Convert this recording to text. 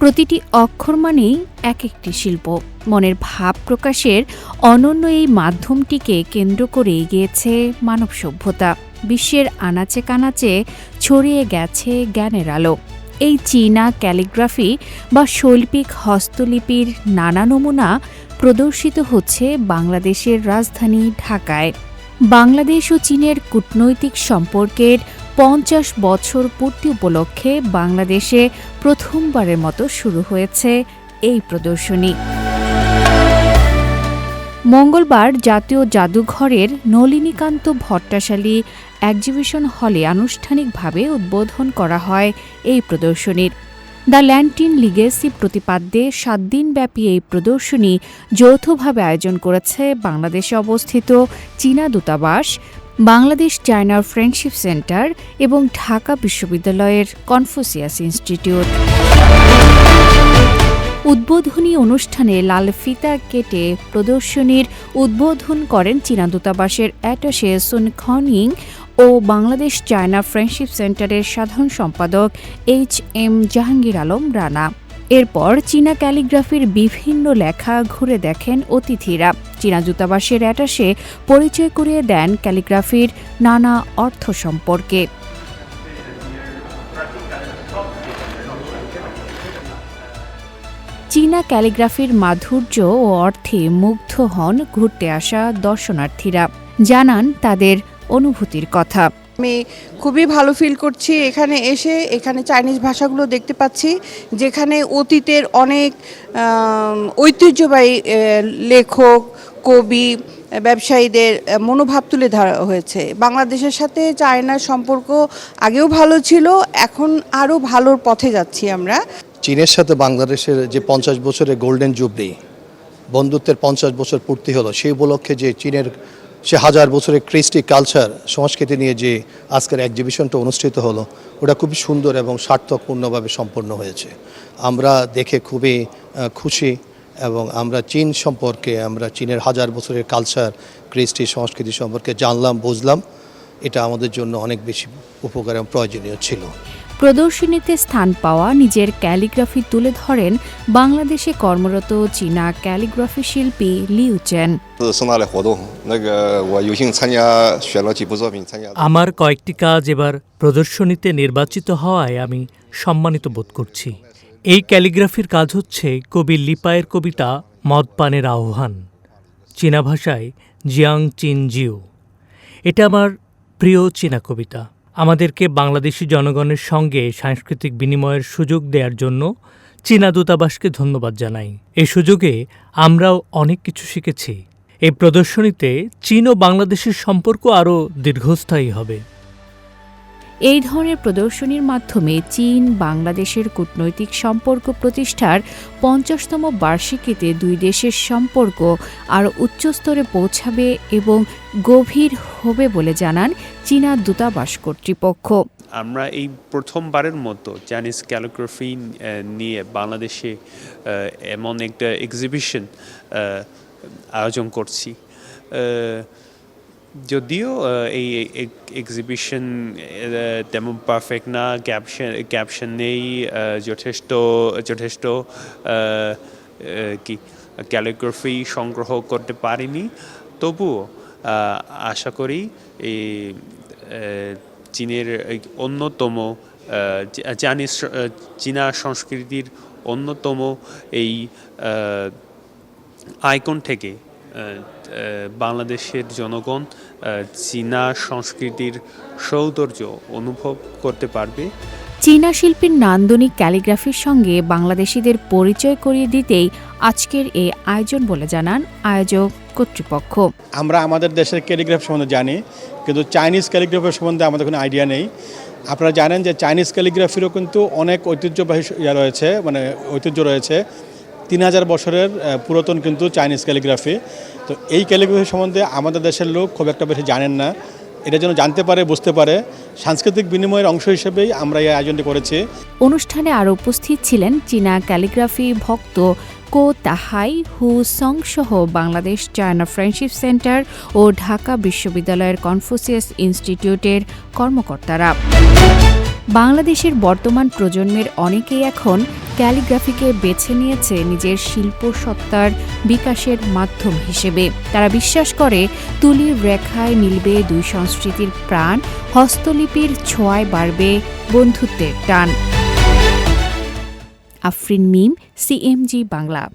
প্রতিটি অক্ষর মানেই এক একটি শিল্প। মনের ভাব প্রকাশের অনন্য এই মাধ্যমটিকে কেন্দ্র করে এগিয়েছে মানব সভ্যতা। বিশ্বের আনাচে কানাচে ছড়িয়ে গেছে জ্ঞানের আলো। এই চীনা ক্যালিগ্রাফি বা শৈল্পিক হস্তলিপির নানা নমুনা প্রদর্শিত হচ্ছে বাংলাদেশের রাজধানী ঢাকায়। বাংলাদেশ ও চীনের কূটনৈতিক সম্পর্কের পঞ্চাশ বছর পূর্তি উপলক্ষে বাংলাদেশে প্রথমবারের মতো শুরু হয়েছে এই প্রদর্শনী। মঙ্গলবার জাতীয় জাদুঘরের নলিনীকান্ত ভট্টাশালী এক্সিবিশন হলে আনুষ্ঠানিকভাবে উদ্বোধন করা হয় এই প্রদর্শনীর। দ্য ল্যান্টিন লিগেসি প্রতিপাদ্যে সাত দিনব্যাপী এই প্রদর্শনী যৌথভাবে আয়োজন করেছে বাংলাদেশে অবস্থিত চীনা দূতাবাস বাংলাদেশ চায়নার ফ্রেন্ডশিপ সেন্টার এবং ঢাকা বিশ্ববিদ্যালয়ের কনফুসিয়াস ইনস্টিটিউট উদ্বোধনী অনুষ্ঠানে লাল ফিতা কেটে প্রদর্শনীর উদ্বোধন করেন চীনা দূতাবাসের অ্যাটাশে সুন খনিং ও বাংলাদেশ চায়না ফ্রেন্ডশিপ সেন্টারের সাধারণ সম্পাদক এইচ এম জাহাঙ্গীর আলম রানা। এরপর চীনা ক্যালিগ্রাফির বিভিন্ন লেখা ঘুরে দেখেন অতিথিরা। চীনা দূতাবাসের অ্যাটাসে পরিচয় করিয়ে দেন ক্যালিগ্রাফির নানা অর্থ সম্পর্কে। চীনা ক্যালিগ্রাফির মাধুর্য ও অর্থে মুগ্ধ হন ঘুরতে আসা দর্শনার্থীরা। জানান তাদের অনুভূতির কথা। আমি খুবই ভালো ফিল করছি। এখানে এসে এখানে চাইনিজ ভাষাগুলো দেখতে পাচ্ছি, যেখানে অতীতের অনেক ঐতিহ্যবাহী লেখক, কবি, ব্যবসায়ীদের মনোভাব তুলে ধরা হয়েছে। বাংলাদেশের সাথে চায়নার সম্পর্ক আগেও ভালো ছিল, এখন আরও ভালোর পথে যাচ্ছি আমরা। চীনের সাথে বাংলাদেশের যে পঞ্চাশ বছরের গোল্ডেন জুবলি বন্ধুত্বের পঞ্চাশ বছর পূর্তি হলো, সেই উপলক্ষে যে চীনের সে হাজার বছরের ক্রিস্টি কালচার সংস্কৃতি নিয়ে যে আজকের এক্সিবিশনটা অনুষ্ঠিত হলো, ওটা খুবই সুন্দর এবং সার্থকপূর্ণভাবে সম্পন্ন হয়েছে। আমরা দেখে খুবই খুশি এবং আমরা চীন সম্পর্কে, আমরা চীনের হাজার বছরের কালচার কৃষ্টি সংস্কৃতি সম্পর্কে জানলাম, বুঝলাম। এটা আমাদের জন্য অনেক বেশি উপকার এবং প্রয়োজনীয় ছিল। প্রদর্শনীতে স্থান পাওয়া নিজের ক্যালিগ্রাফি তুলে ধরেন বাংলাদেশে কর্মরত চীনা ক্যালিগ্রাফি শিল্পী লিউ চেন। আমার কয়েকটি কাজ এবার প্রদর্শনীতে নির্বাচিত হওয়ায় আমি সম্মানিত বোধ করছি। এই ক্যালিগ্রাফির কাজ হচ্ছে কবি লিপায়ের কবিতা মদপানের আহ্বান, চীনা ভাষায় জিয়াং চিন জিউ এটা আমার প্রিয় চীনা কবিতা। আমাদেরকে বাংলাদেশি জনগণের সঙ্গে সাংস্কৃতিক বিনিময়ের সুযোগ দেওয়ার জন্য চীনা দূতাবাসকে ধন্যবাদ জানাই। এ সুযোগে আমরাও অনেক কিছু শিখেছি। এই প্রদর্শনীতে চীন ও বাংলাদেশের সম্পর্ক আরও দীর্ঘস্থায়ী হবে। এই ধরনের প্রদর্শনীর মাধ্যমে চীন, বাংলাদেশের কূটনৈতিক সম্পর্ক প্রতিষ্ঠার পঞ্চাশতম বার্ষিকীতে দুই দেশের সম্পর্ক আরও উচ্চস্তরে পৌঁছাবে এবং গভীর হবে বলে জানান চীনা দূতাবাস কর্তৃপক্ষ। আমরা এই প্রথমবারের মতো চাইনিজ ক্যালিগ্রাফি নিয়ে বাংলাদেশে এমন একটা এক্সিবিশন আয়োজন করছি। যদিও এই এক্সিবিশন তেমন পারফেক্ট না ক্যাপশন ক্যাপশন নেই যথেষ্ট যথেষ্ট কি ক্যালিগ্রাফি সংগ্রহ করতে পারিনি। তবুও আশা করি এই চীনের অন্যতম আহ, চীনা সংস্কৃতির অন্যতম এই আইকন থেকে বাংলাদেশের জনগণ চীনা সংস্কৃতির সৌন্দর্য অনুভব করতে পারবে। চীনা শিল্পীর নান্দনিক ক্যালিগ্রাফির সঙ্গে বাংলাদেশিদের পরিচয় করিয়ে দিতেই আজকের এই আয়োজন বলে জানান আয়োজক কর্তৃপক্ষ। আমরা আমাদের দেশের ক্যালিগ্রাফি সম্বন্ধে জানি কিন্তু চাইনিজ ক্যালিগ্রাফি সম্বন্ধে আমাদের কোনো আইডিয়া নেই। আপনারা জানেন যে চাইনিজ ক্যালিগ্রাফিরও কিন্তু অনেক ঐতিহ্যবাহী ইয়া রয়েছে মানে ঐতিহ্য রয়েছে। তিন হাজার বছরের পুরাতন কিন্তু চাইনিজ ক্যালিগ্রাফি তো এই ক্যালিগ্রাফি সম্বন্ধে আমাদের দেশের লোক খুব একটা বেশি জানেন না। এটা যেন জানতে পারে, বুঝতে পারে। সাংস্কৃতিক বিনিময়ের অংশ হিসেবেই আমরা এই আয়োজনটি করেছি। অনুষ্ঠানে আরও উপস্থিত ছিলেন চীনা ক্যালিগ্রাফি ভক্ত কো তাহাই, হু সং সহ বাংলাদেশ চায়না ফ্রেন্ডশিপ সেন্টার ও ঢাকা বিশ্ববিদ্যালয়ের কনফুসিয়াস ইনস্টিটিউটের কর্মকর্তারা। বাংলাদেশের বর্তমান প্রজন্মের অনেকেই এখন ক্যালিগ্রাফিকে বেছে নিয়েছে নিজের শিল্প সত্তার বিকাশের মাধ্যম হিসেবে। তারা বিশ্বাস করে, তুলির রেখায় মিলবে দুই সংস্কৃতির প্রাণ, হস্তলিপির ছোঁয়ায় বাড়বে বন্ধুত্বের টান। আফরিন মিম, সিএমজি বাংলা।